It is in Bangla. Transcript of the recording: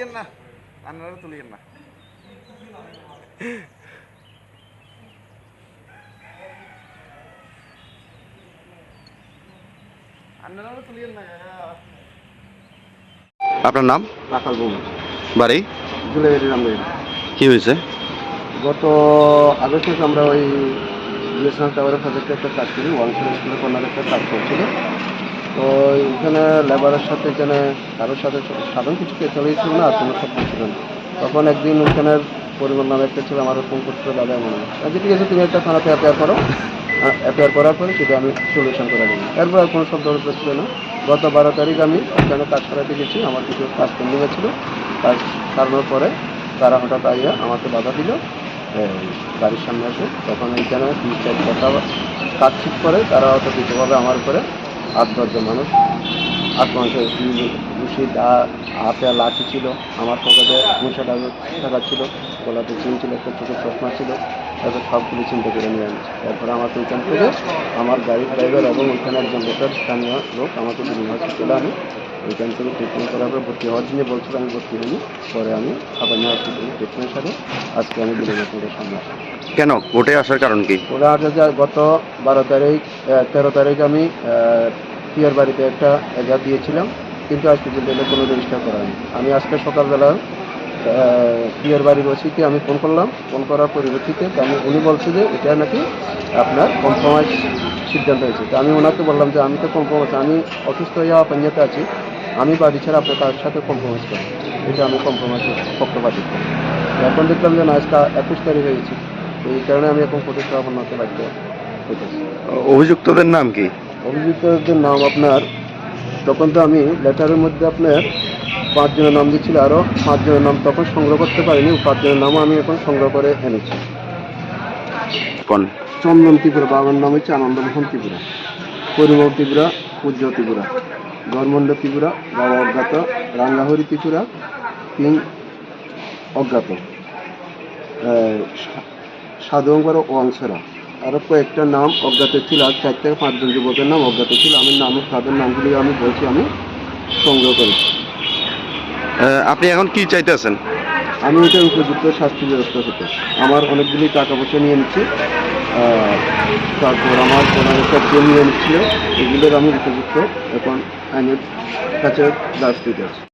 তুলিয়েন না আপনারা তুলিয়েন না আপনারা তুলিয়েন না কাকা আপনার নাম? রাখাল বউ। বাড়ি? কি হয়েছে? গত আগস্ট মাসে আমরা ওই বিএসএনএল টাওয়ারের প্রজেক্টে একটা কাজ করি ওয়ানশন স্কুলের কর্নার একটা কাজ করছিল। তো এখানে লেবারের সাথে এখানে কারোর সাথে সাধারণ কিছু চলে ছিল না কোনো শব্দ ছিল না। তখন একদিন ওখানের পরিবার নামে একটা ছিল আমার ফোন করছিল, দাদা, মনে হয়। আচ্ছা ঠিক আছে, তুমি একটা থানাতে অ্যাপেয়ার করো। অ্যাপেয়ার করার পরে সেটা আমি সলিউশন করে দিই এরপর আর কোনো সব উঠতে ছিল না। গত বারো তারিখ আমি ওখানে কাজ করাতে গেছি, আমার কিছু কাজ পেন্ডিং ছিল। কাজ সারানোর পরে তারা হঠাৎ আইয়া আমাকে বাধা দিল গাড়ির সামনে আসে তখন এইখানে তিন চার কথা কাজ ঠিক করে তারা হয়তো কিছুভাবে আমার উপরে আট দশজন মানুষ। আট মানুষের ঘুষি হাতে লাঠি ছিল। আমার পকেটে দুশো টাকা ছিল। গলাতে চিন ছিল একটা চোখের চশমা ছিল তারপর সবগুলো চিন্তা করে নিয়ে আনছে। তারপরে আমাকে ওইখান থেকে আমার গাড়ির ড্রাইভার এবং ওইখানে একজন লোকের স্থানীয় লোক আমাকে দিল্লি হসপিটালে আনে। ওইখান থেকে ট্রিটমেন্ট করার পরে ভর্তি হওয়ার জন্য বলছিল আমি ভর্তি হইনি পরে আমি সাবান্য হসপিটালে ট্রিটমেন্ট সারে আজকে আমি দিল্লি সামনে কেন? কোর্টে আসার কারণ কি? আট হাজার গত বারো তারিখ তেরো তারিখ আমি পিয়ার বাড়িতে একটা এজার দিয়েছিলাম কিন্তু আজ পর্যন্ত এটা কোনো রেজিস্টার করা হয়নি। আমি আজকে সকালবেলা পিয়ার বাড়ির ওসিকে আমি ফোন করলাম। ফোন করার পরিপ্রেক্ষিতে তো আমি উনি বলছে যে এটা নাকি আপনার কম্প্রোমাইজ সিদ্ধান্ত হয়েছে। তো আমি ওনাকে বললাম যে আমি তো কম্প্রোমাইজ আমি অসুস্থ হয়ে পাঞ্জাতে আছি। আমি বাড়ি ছাড়া আপনার কার সাথে কম্প্রোমাইজ করি এটা আমি কম্প্রোমাইজ পক্ষপাতি। করি এখন দেখলাম যে না আজকে একুশ তারিখ হয়ে গেছে। তো এই কারণে আমি এখন সমাপন হতে বাধ্য হইতেছি অভিযুক্তদের নাম কি? অভিযুক্তদের নাম আপনার তখন তো আমি লেটারের মধ্যে আপনার পাঁচজনের নাম দিচ্ছিল আরও পাঁচজনের নাম তখন সংগ্রহ করতে পারিনি পাঁচজনের নামও আমি এখন সংগ্রহ করে এনেছি। চন্দন ত্রিপুরা বাবার নাম হচ্ছে আনন্দমোহন ত্রিপুরা পরিমল ত্রিপুরা পূজ্য ত্রিপুরা ধর্মণ্ড ত্রিপুরা বাবা অজ্ঞাত রাঙ্গাহরি ত্রিপুরা তিন অজ্ঞাত। সাধুঙ্কর ওয়াংসরা আরও কয়েকটা নাম অজ্ঞাত ছিল আর চার থেকে পাঁচজন যুবকের নাম অজ্ঞাত ছিল আমি নাম তাদের নামগুলি আমি বলছি আমি সংগ্রহ করেছি। আপনি এখন কি চাইতেছেন আমি এটা উপযুক্ত শাস্তি ব্যবস্থা হতে আমার অনেকগুলি টাকা পয়সা নিয়ে নিচ্ছে তারপর আমার সব জমি নিয়ে নিচ্ছিল এগুলোর আমি উপযুক্ত এখন আইনের কাছে দাস দিতে